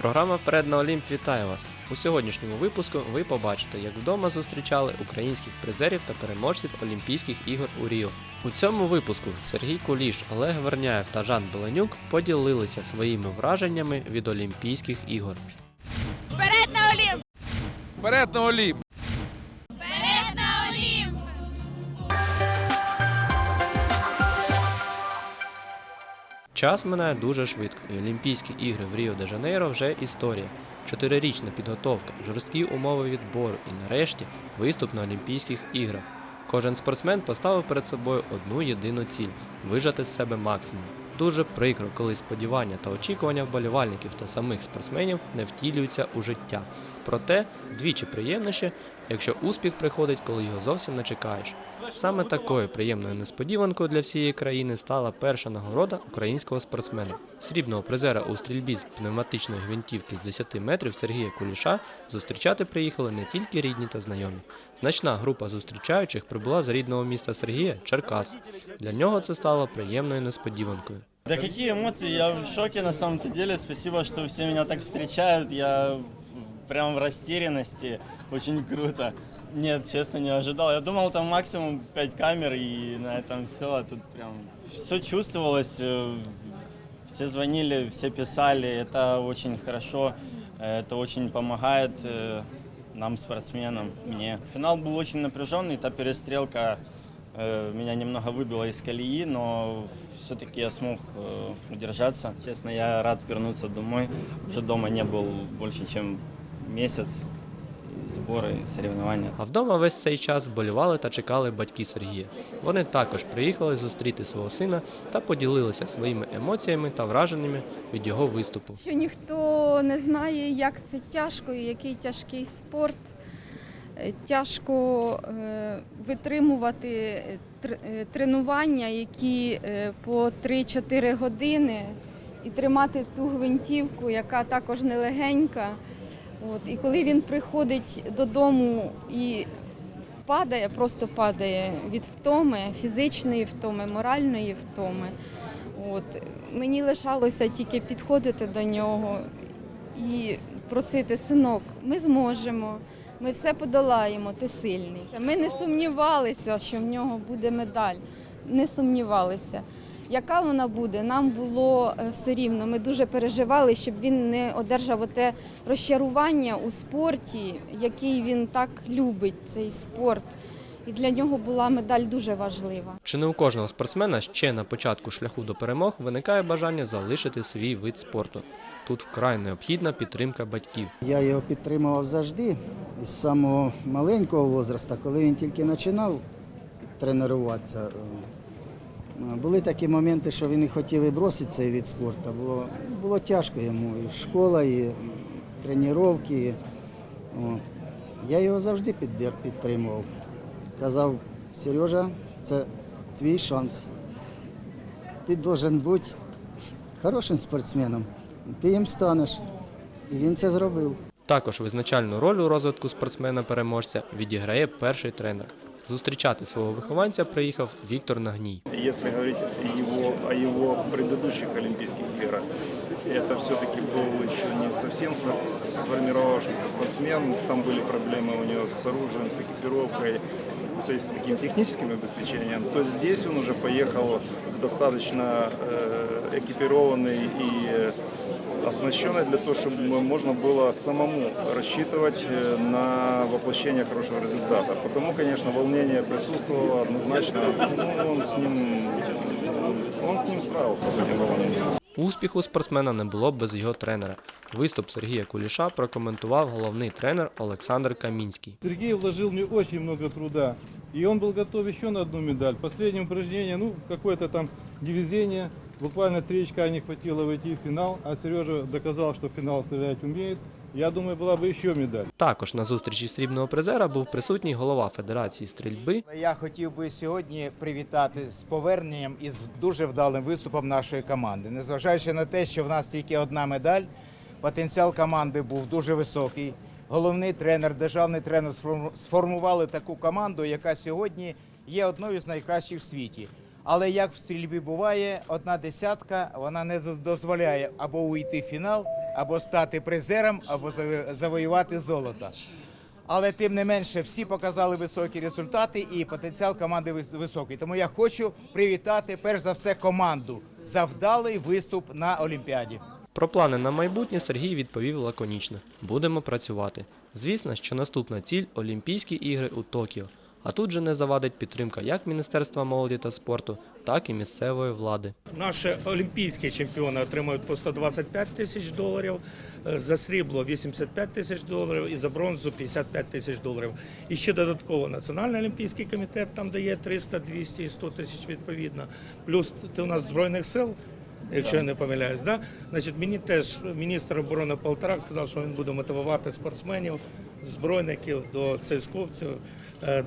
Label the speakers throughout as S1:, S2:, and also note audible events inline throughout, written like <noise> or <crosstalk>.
S1: Програма Вперед на Олімп вітає вас. У сьогоднішньому випуску ви побачите, як вдома зустрічали українських призерів та переможців Олімпійських ігор у Ріо. У цьому випуску Сергій Куліш, Олег Верняєв та Жан Беленюк поділилися своїми враженнями від Олімпійських ігор.
S2: Вперед на Олімп!
S3: Вперед на Олімп!
S2: Вперед на Олімп!
S1: Час минає дуже швидко, і Олімпійські ігри в Ріо де Жанейро вже історія. Чотирирічна підготовка, жорсткі умови відбору і нарешті виступ на Олімпійських іграх. Кожен спортсмен поставив перед собою одну єдину ціль вижати з себе максимум. Дуже прикро, коли сподівання та очікування вболівальників та самих спортсменів не втілюються у життя. Проте двічі приємніше, якщо успіх приходить, коли його зовсім не чекаєш. Саме такою приємною несподіванкою для всієї країни стала перша нагорода українського спортсмена. Срібного призера у стрільбі з пневматичної гвинтівки з 10 метрів Сергія Куліша зустрічати приїхали не тільки рідні та знайомі. Значна група зустрічаючих прибула з рідного міста Сергія Черкас. Для нього це стало приємною несподіванкою.
S4: Да какие эмоции, я в шоке на самом-то деле. Спасибо, что все меня так встречают. Я прям в растерянности. Очень круто. Нет, честно, не ожидал. Я думал, там максимум 5 камер и на этом все. А тут прям все чувствовалось. э, Все звонили, все писали. Это очень хорошо. э, Это очень помогает э, нам, спортсменам, мне. Финал был очень напряженный. Та перестрелка э, меня немного выбила из колеи, но все-таки я смог э, удержаться. Честно, я рад вернуться домой. Уже дома не был больше, чем месяц. И сборы, и соревнования.
S1: А вдома весь цей час вболівали та чекали батьки Сергія. Вони також приїхали зустріти свого сина та поділилися своїми емоціями та враженнями від його виступу.
S5: що ніхто не знає, як це тяжко і який тяжкий спорт. Е, Тяжко е, витримувати е, тренування, які по 3-4 години, і тримати ту гвинтівку, яка також нелегенька. От, і коли він приходить додому і падає, просто падає від втоми, фізичної втоми, моральної втоми. От, мені лишалося тільки підходити до нього і просити, синок, ми зможемо, ми все подолаємо, ти сильний. Ми не сумнівалися, що в нього буде медаль. Не сумнівалися. Яка вона буде, нам було е, все рівно. Ми дуже переживали, щоб він не одержав оте розчарування у спорті, який він так любить, цей спорт. І для нього була медаль дуже важлива.
S1: Чи не у кожного спортсмена ще на початку шляху до перемог виникає бажання залишити свій вид спорту. Тут вкрай необхідна підтримка батьків.
S6: Я його підтримував завжди з самого маленького возрасту, коли він тільки починав тренуватися. Були такі моменти, що він і хотів і бросити цей від спорту. Було, було тяжко йому. І школа, і тренування. Я його завжди підтримував. Казав, Сережа, це твій шанс. Ти повинен бути хорошим спортсменом. Ти їм станеш. І він це зробив.
S1: Також визначальну роль у розвитку спортсмена-переможця відіграє перший тренер. Зустрічати свого вихованця приїхав Віктор Нагній
S7: Если говорить его, о его предыдущих Олимпийских играх, это все-таки был еще не совсем спор- сформировавшийся спортсмен. Там были проблемы у него с оружием, с экипировкой, то есть с таким техническим обеспечением. То здесь он уже поехал достаточно э, экипированный и э, оснащенный для того, чтобы можно было самому рассчитывать э, на воплощение хорошего результата. Потому, конечно, волнение присутствовало однозначно. Ну, он с ним, он с ним справился, с этим волнением.
S1: Успіху спортсмена не було б без його тренера. Виступ Сергія Куліша прокоментував головний тренер Олександр Камінський.
S8: Сергей вложил мне очень много труда. И он был готов еще на одну медаль. Последнее упражнение, ну, какое-то там невезение. Буквально три очка не хватило войти в финал. А Сережа доказал, что в финал стрелять умеет. Я думаю, была бы еще медаль.
S1: Також на зустрічі срібного призера був присутній голова Федерації стрільби
S9: Я хотів би сьогодні привітати з поверненням і з дуже вдалим виступом нашої команди. Незважаючи на те, що в нас тільки одна медаль, потенціал команди був дуже високий. Головний тренер, державний тренер сформували таку команду, яка сьогодні є одною з найкращих в світі. Але як в стрільбі буває, одна десятка вона не дозволяє або уйти в фінал, або стати призером, або завоювати золото. Але тим не менше всі показали високі результати і потенціал команди високий. Тому я хочу привітати перш за все команду за вдалий виступ на Олімпіаді.
S1: Про плани на майбутнє Сергій відповів лаконічно: будемо працювати. Звісно, що наступна ціль Олімпійські ігри у Токіо. А тут же не завадить підтримка як Міністерства молоді та спорту, так і місцевої влади.
S10: Наші олімпійські чемпіони отримують по 125 тисяч доларів, е, за срібло 85 тисяч доларів і за бронзу 55 тисяч доларів. І ще додатково Національний олімпійський комітет там дає 300, 200 і 100 тисяч відповідно. Плюс ти у нас Збройних сил, якщо я не помиляюсь. Да? Значить, мені теж міністр оборони Полторак сказав, що він буде мотивувати спортсменів, збройників до цейсковців, е,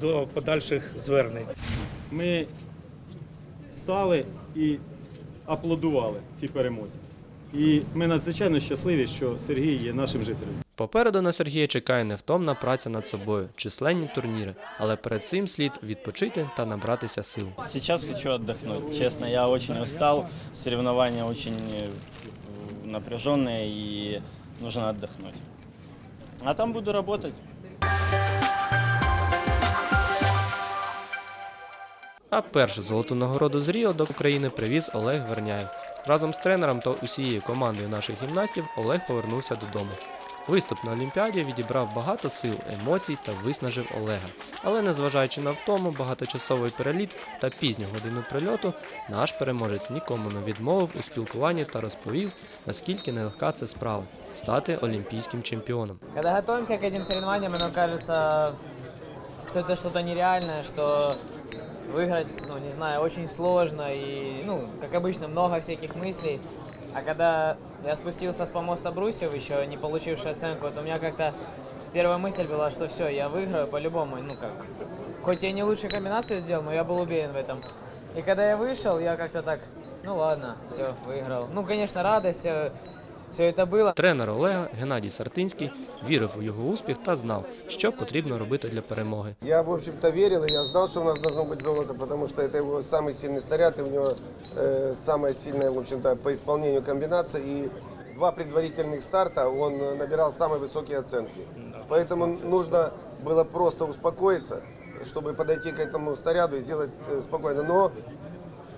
S10: до подальших звернень.
S11: Ми стали і аплодували цій перемозі. І ми надзвичайно щасливі, що Сергій є нашим жителем.
S1: Попереду на Сергія чекає невтомна праця над собою, численні турніри, але перед цим слід відпочити та набратися сил.
S4: Сейчас хочу отдохнуть. Честно, я очень устал. Соревнования очень э, напряженные и нужно отдохнуть. А там буду работать.
S1: А першу золоту нагороду з Ріо до України привіз Олег Верняєв. Разом з тренером та усією командою наших гімнастів Олег повернувся додому. Виступ на Олімпіаді відібрав багато сил, емоцій та виснажив Олега. Але незважаючи на втому, багаточасовий переліт та пізню годину прильоту, наш переможець нікому не відмовив у спілкуванні та розповів, наскільки нелегка це справа стати олімпійським чемпіоном.
S12: Когда готовимся к этим соревнованиям, нам кажется, что это что-то нереальное, что выиграть, ну, не знаю, очень сложно и, ну, как обычно, много всяких мыслей. А когда я спустился с помоста брусьев, еще не получивший оценку, то у меня как-то первая мысль была, что все, я выиграю по-любому, ну как, хоть я не лучшую комбинацию сделал, но я был уверен в этом. И когда я вышел, я как-то так, ну ладно, все, выиграл. Ну, конечно, радость, все, все это было.
S1: Тренер Олега Геннадій Сартинський вірив у його успіх та знав, що потрібно робити для перемоги.
S13: Я, в общем-то, верил, и я знал, что у нас должно быть золото, потому что это его самый сильный снаряд, и у него э, самая сильная, в общем-то, по исполнению комбинация. И два предварительных старта он э, набирал самые высокие оценки. Поэтому нужно было просто успокоиться, чтобы подойти к этому снаряду и сделать э, спокойно. Но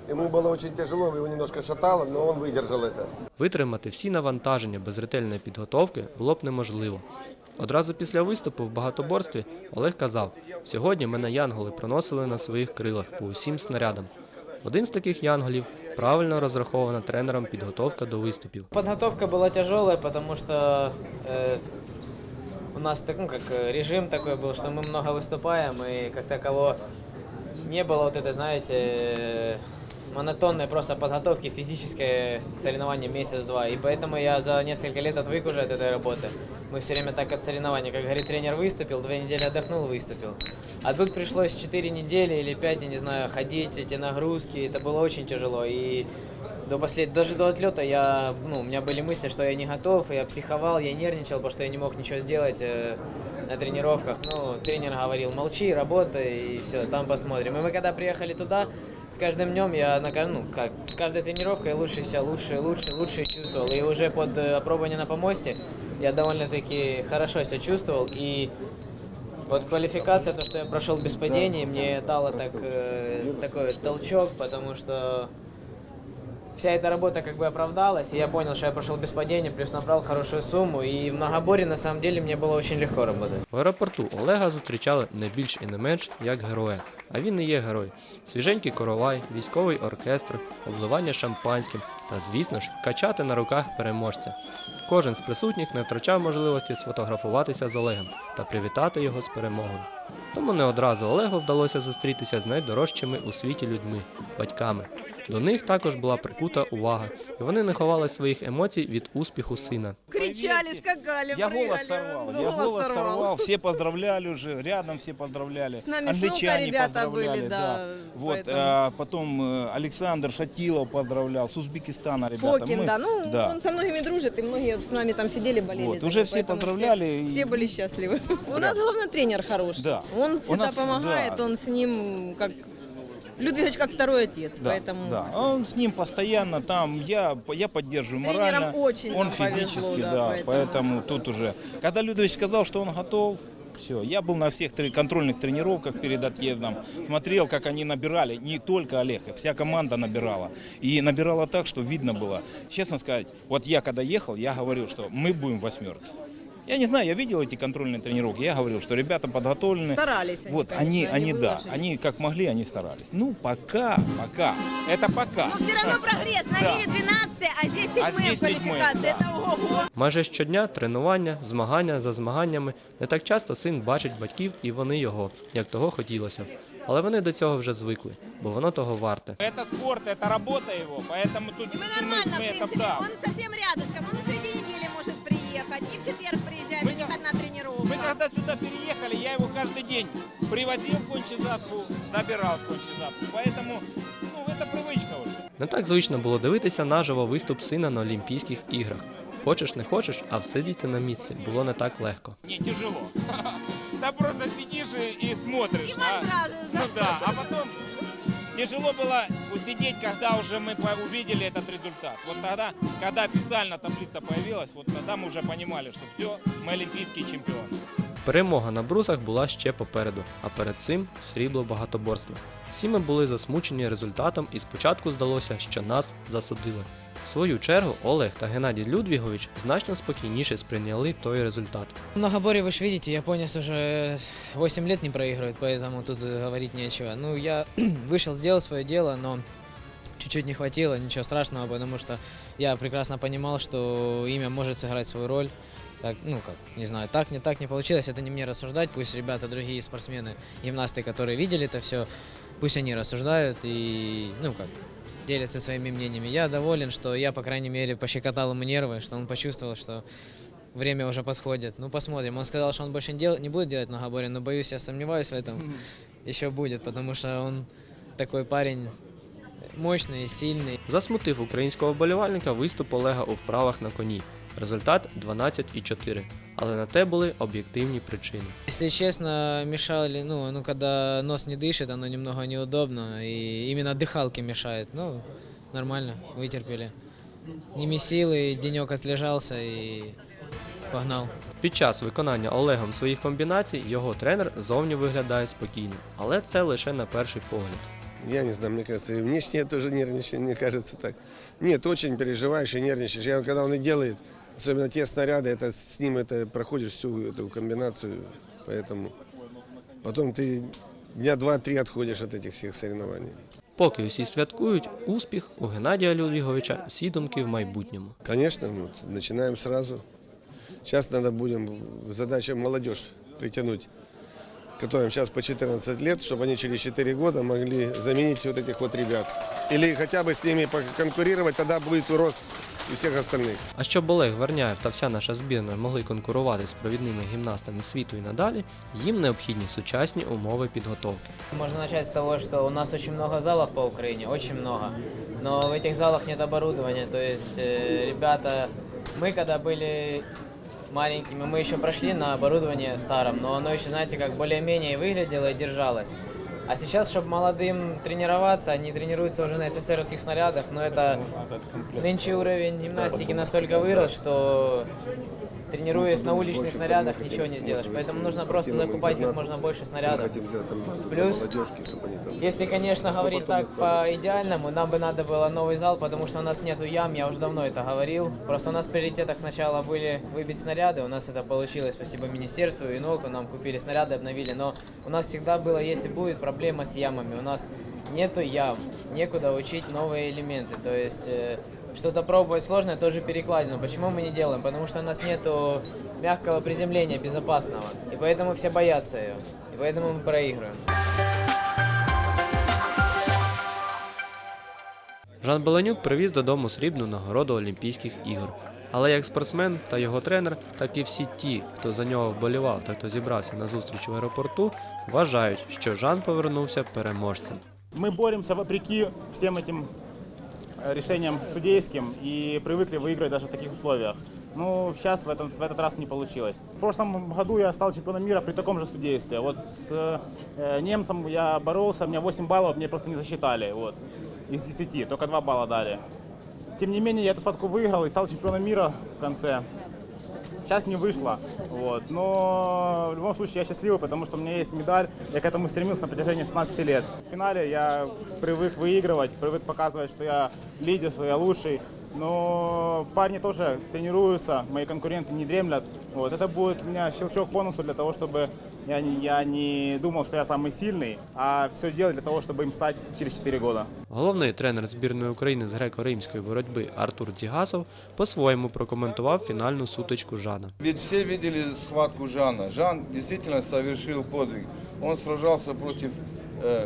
S13: ему было очень тяжело, его немножко шатало, но он выдержал это.
S1: Витримати всі навантаження без ретельної підготовки було б неможливо. Одразу після виступу в багатоборстві Олег казав: сьогодні мене янголи проносили на своїх крилах по усім снарядам. Один з таких янголів правильно розрахована тренером підготовка до виступів.
S12: Подготовка была тяжелая, потому что э, у нас так, ну, как э, режим такой был, что мы много выступаем, и как таково не было вот этой, знаете, э, монотонной просто подготовки физической к соревнованиям месяц-два. И поэтому я за несколько лет отвык уже от этой работы. Мы все время так от соревнований, как говорит тренер, выступил, две недели отдохнул, выступил. А тут пришлось 4 недели или 5, я не знаю, ходить, эти нагрузки, это было очень тяжело. И до послед... даже до отлета я, ну, у меня были мысли, что я не готов, я психовал, я нервничал, потому что я не мог ничего сделать э, на тренировках. Ну, тренер говорил, молчи, работай, и все, там посмотрим. И мы когда приехали туда, с каждым днем я, на, ка- ну, как, с каждой тренировкой лучше себя, лучше, лучше, лучше чувствовал. И уже под э, опробование на помосте я довольно-таки хорошо себя чувствовал. И вот квалификация, то, что я прошел без падений, мне дало так, э, такой толчок, потому что вся эта работа как бы оправдалась, и я понял, что я прошел без падения, плюс набрал хорошую сумму, и в многоборе на самом деле мне было очень легко работать.
S1: В аеропорту Олега зустрічали не більш і не менш як героя. А він і є герой. Свіженький коровай, військовий оркестр, обливання шампанським та, звісно ж, качати на руках переможця. Кожен з присутніх не втрачав можливості сфотографуватися з Олегом та привітати його з перемогою. Тому не одразу Олегу вдалося зустрітися з найдорожчими у світі людьми батьками. До них також була прикута увага, і вони не ховали своїх емоцій від успіху сина.
S2: Кричали, скакали,
S14: Я
S2: прыгали.
S14: голос сорвал, я голос сорвал, все поздравляли уже, рядом все поздравляли.
S2: С нами с
S14: Англичане
S2: Лука ребята
S14: поздравляли,
S2: были, да,
S14: Вот,
S2: поэтому.
S14: а, потом э, Александр Шатилов поздравлял, с Узбекистана ребята.
S2: Фокин,
S14: Мы-
S2: да. Ну,
S14: да.
S2: он со многими дружит, и многие вот с нами там сидели, болели.
S14: Вот,
S2: за
S14: уже
S2: него,
S14: все
S2: поэтому
S14: поздравляли. и-
S2: Все, все были счастливы. <laughs> У нас главный тренер хороший.
S14: Да.
S2: Он всегда
S14: нас,
S2: помогает,
S14: да.
S2: он с ним как Людвигович как второй отец,
S14: Да,
S2: поэтому...
S14: да. Он с ним постоянно там, я, я поддерживаю
S2: тренером
S14: морально.
S2: очень
S14: он
S2: нам повезло,
S14: физически,
S2: да,
S14: да,
S2: поэтому.
S14: поэтому... тут уже. Когда Людович сказал, что он готов, все, я был на всех контрольных тренировках перед отъездом, смотрел, как они набирали, не только Олег, вся команда набирала. И набирала так, что видно было. Честно сказать, вот я когда ехал, я говорил, что мы будем в восьмерке. Я не знаю, я видел эти контрольные тренировки, я говорил, что ребята подготовлены.
S2: Старались они,
S14: Вот,
S2: конечно,
S14: они,
S2: они
S14: они, да,
S2: выложились.
S14: они как могли, они старались. Ну, пока, пока. Это пока.
S2: Но все равно прогресс. На
S14: Да.
S2: мире 12 а здесь седьмые
S14: здесь
S2: в квалификации.
S14: седьмые, да.
S2: Это ого-го.
S1: Майже щодня тренування, змагання за змаганнями. Не так часто син бачить батьків і вони його, як того хотілося б. Але вони до цього вже звикли, бо воно того варте.
S14: Это спорт, это работа его, поэтому тут
S2: И мы нормально,
S14: мы
S2: в
S14: это
S2: принципе.
S14: да.
S2: Он совсем рядышком. Он приехать. И в четверг приезжает. У них одна тренировка.
S14: Мы когда сюда переехали, я его каждый день приводил в Кончезапу, добирал в Кончезапу. Поэтому, ну, это привычка уже.
S1: Не так звично було дивитися наживо виступ сина на Олімпійських іграх. Хочеш не хочеш, а всидіти на місці було не так легко.
S14: Не тяжело. <laughs> Да просто сидишь и, и смотришь. а?
S2: мандражишь, да?
S14: Ну да, а потом тяжело было усидеть, когда уже мы по- увидели этот результат. Вот тогда, когда официально таблица появилась, вот тогда мы уже понимали, что все, мы олимпийские чемпионы.
S1: Перемога на брусах була ще попереду, а перед цим срібло багатоборства. Всі ми були засмучені результатом, і спочатку здалося, що нас засудили. В свою чергу Олег та Геннадій Людвігович значно спокійніше сприйняли той результат.
S12: Многоборье, вы же видите, японец уже 8 лет не проигрывает, поэтому тут э, говорить нечего. Ну, я вышел, сделал свое дело, но чуть-чуть не хватило, ничего страшного, потому что я прекрасно понимал, что имя может сыграть свою роль. Так, ну как, не знаю, так, не так не получилось, это не мне рассуждать, пусть ребята, другие спортсмены, гимнасты, которые видели это все, пусть они рассуждают и, ну как, делятся своими мнениями. Я доволен, что я, по крайней мере, пощекотал ему нервы, что он почувствовал, что время уже подходит. Ну, посмотрим. Он сказал, что он больше не, дел- не будет делать многоборье, но боюсь, я сомневаюсь в этом. Еще будет, потому что он такой парень мощный, сильный.
S1: Засмутив українського вболівальника виступ Олега у вправах на коні. Результат 12,4. Але на те були об'єктивні причини.
S12: Если честно, мешали, ну, ну, когда нос не дышит, оно немного неудобно, и именно дыхалке мешает. Ну, нормально, вытерпели. Не силы, денек отлежался и погнал.
S1: Під час виконання Олегом своїх комбінацій його тренер зовні виглядає спокійно, але це лише на перший погляд.
S13: Я не знаю, мне кажется, и внешне я тоже нервничаю, мне кажется так. Нет, очень переживаешь и нервничаешь. Я, когда он и делает, особенно те снаряды, это с ним это проходишь всю эту комбинацию, поэтому потом ты дня два-три отходишь от этих всех соревнований.
S1: Поки усі святкують, успіх у Геннадія Людвіговича всі думки в майбутньому.
S13: Конечно, вот, начинаем сразу. Сейчас надо будем, задача молодежь притянуть, которым сейчас по 14 лет, чтобы они через 4 года могли заменить вот этих вот ребят. Или хотя бы с ними конкурировать, тогда будет рост у всех остальных.
S1: А щоб Олег Верняєв та вся наша збірна могли конкурувати з провідними гімнастами світу і надалі, їм необхідні сучасні умови підготовки.
S12: Можно начать с того, что у нас очень много залов по Украине, очень много. Но в этих залах нет оборудования. То есть э, ребята, мы когда были маленькими, мы еще прошли на оборудование старом, но оно еще, знаете, как более-менее выглядело и держалось. А сейчас, чтобы молодым тренироваться, они тренируются уже на СССРских снарядах, но это нынче уровень гимнастики настолько вырос, что тренируясь на уличных снарядах, ничего не сделаешь. Поэтому нужно просто закупать как можно больше снарядов. Плюс, если, конечно, говорить так по идеальному, нам бы надо было новый зал, потому что у нас нету ям, я уже давно это говорил. Просто у нас в приоритетах сначала были выбить снаряды, у нас это получилось, спасибо министерству и НОКу, нам купили снаряды, обновили, но у нас всегда было, если будет проблема с ямами, у нас нету ям, некуда учить новые элементы, то есть э, что-то пробовать сложное, тоже перекладину. Почему мы не делаем? Потому что у нас нету мягкого приземления безопасного, и поэтому все боятся ее, и поэтому мы проигрываем.
S1: Жан Беленюк привіз додому срібну нагороду Олімпійських ігор. Але як спортсмен та його тренер, так і всі ті, хто за нього вболівав та хто зібрався на зустріч в аеропорту, вважають, що Жан повернувся переможцем.
S11: Мы боремся вопреки всем этим э, решениям судейским и привыкли выиграть даже в таких условиях.
S15: но сейчас в, этом, в этот раз не получилось. В прошлом году я стал чемпионом мира при таком же судействе. Вот с э, немцем я боролся, у меня 8 баллов, мне просто не засчитали. Вот, из 10, только 2 балла дали. Тем не менее, я эту схватку выиграл и стал чемпионом мира в конце. Сейчас не вышло, вот. но в любом случае я счастливый, потому что у меня есть медаль. Я к этому стремился на протяжении 16 лет. В финале я привык выигрывать, привык показывать, что я лидер, что я лучший. Но парни тоже тренируются, мои конкуренты не дремлят. Вот. Это будет у меня щелчок по носу для того, чтобы я не, я не думал, что я самый сильный, а все делать для того, чтобы им стать через 4 года.
S1: Головний тренер збірної України з греко-римської боротьби Артур Дзігасов по-своєму прокоментував фінальну сутичку Жана.
S3: Ведь все видели схватку Жана. Жан действительно совершил подвиг. Он сражался против э,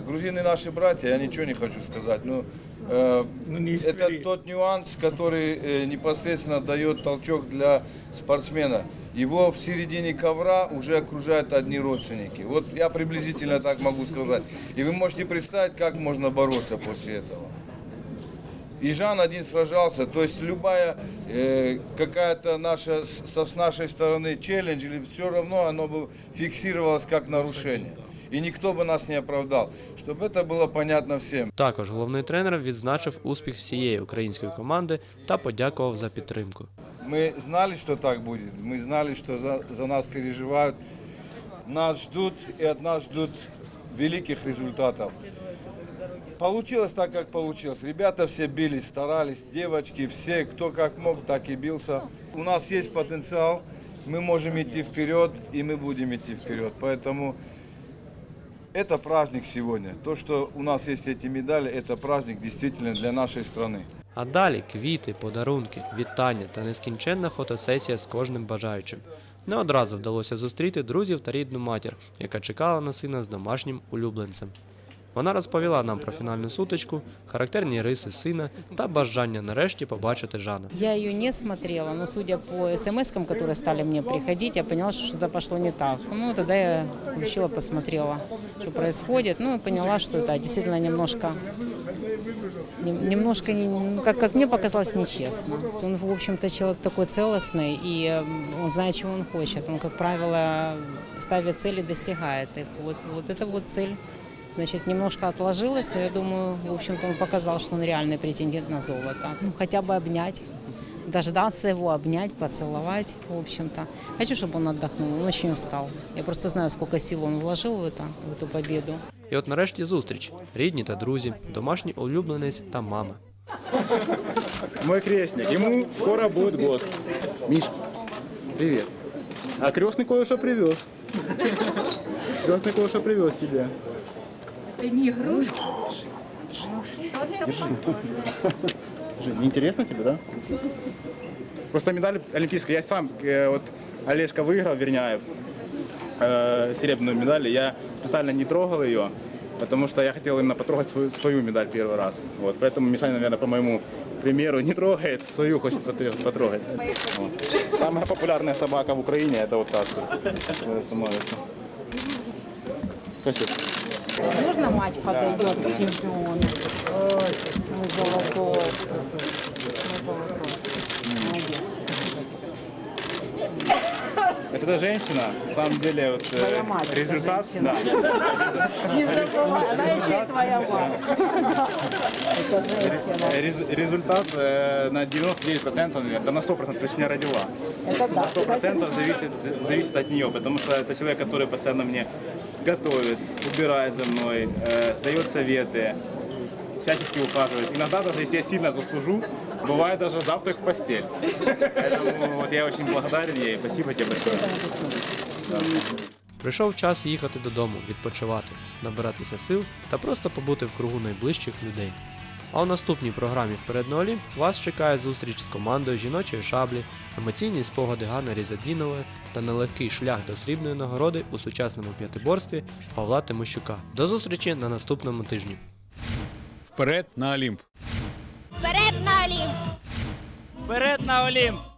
S3: грузины наши братья, я ничего не хочу сказать, но э,
S10: Ну,
S3: это тот нюанс, который э, непосредственно дает толчок для спортсмена. Его в середине ковра уже окружают одни родственники. Вот я приблизительно так могу сказать. И вы можете представить, как можно бороться после этого. И Жан один сражался, то есть любая э, какая-то наша со- с нашей стороны челлендж или все равно оно бы фиксировалось как нарушение. И никто бы нас не оправдал, чтобы это было понятно всем.
S1: Також головний тренер відзначив успіх всієї української команди та подякував за підтримку.
S3: Мы знали, что так будет, мы знали, что за, за нас переживают, нас ждут и от нас ждут великих результатов. Получилось так, как получилось. Ребята все бились, старались, девочки, все, кто как мог, так и бился. У нас есть потенциал, мы можем идти вперед, и мы будем идти вперед. Поэтому это праздник сегодня. То, что у нас есть эти медали, это праздник действительно для нашей страны.
S1: А далі квіти, подарунки, вітання та нескінченна фотосесія з кожним бажаючим. Не одразу вдалося зустріти друзів та рідну матір, яка чекала на сина з домашнім улюбленцем. Вона розповіла нам про фінальну сутичку, характерні риси сина та бажання нарешті побачити Жана.
S16: Я ее не смотрела, но судя по смс которые стали мне приходить, я поняла, что что-то пошло не так. Ну, тогда я включила, посмотрела, что происходит. Ну, и поняла, что да, действительно немножко, нем- немножко, не- ну, как, как мне показалось, нечестно. Он, в общем-то, человек такой целостный, и м, он знает, чего он хочет. Он, как правило, ставит цели, достигает их. Вот, вот эта вот цель Значит, немножко отложилось, но я думаю, в общем-то, он показал, что он реальный претендент на золото. Ну, хотя бы обнять, дождаться его, обнять, поцеловать, в общем-то. Хочу, чтобы он отдохнул, он очень устал. Я просто знаю, сколько сил он вложил в это, в эту победу.
S1: І от нарешті зустріч: рідні та друзі, домашній улюбленець та мама.
S15: Мой крестник, ему скоро будет год. Мишка, привет. А крестный кое-что привез. Крестный кое-что привез тебе.
S17: Это не игрушка.
S15: Держи. Держи. Интересно тебе, да? Просто медаль олимпийская. Я сам, э, вот Олежка выиграл, Верняев, э, серебряную медаль. Я специально не трогал ее, потому что я хотел именно потрогать свою, свою медаль первый раз. Вот. Поэтому Мишаня, наверное, по моему примеру, не трогает, свою хочет потр- потрогать. Вот. Самая популярная собака в Украине это вот так становится. Спасибо.
S16: Можно мать подойдет к чемпиону? Ну, золотой. Ну, золотой.
S15: Это та женщина, на самом деле, вот, э,
S16: Твоя мать,
S15: результат, да.
S16: Не забывай, она еще и твоя мать. Это женщина.
S15: Рез- результат э, на 99%, наверное, да на 100%, потому что меня родила.
S16: Это.
S15: На 100% зависит, зависит от нее, потому что это человек, который постоянно мне готовит, убирает за мной, э, дает советы, всячески ухаживает. Иногда даже если я сильно заслужу, бывает даже завтрак в постель. Поэтому вот я очень благодарен ей. Спасибо тебе большое. Да.
S1: Прийшов час їхати додому, відпочивати, набиратися сил та просто побути в кругу найближчих людей. А у наступній програмі «Вперед на Олімп» вас чекає зустріч з командою жіночої шаблі, емоційні спогади Гана Різадінової та нелегкий шлях до срібної нагороди у сучасному п'ятиборстві Павла Тимощука. До зустрічі на наступному тижні.
S18: Вперед на Олімп!
S2: Вперед на Олімп!
S12: Вперед на Олимп!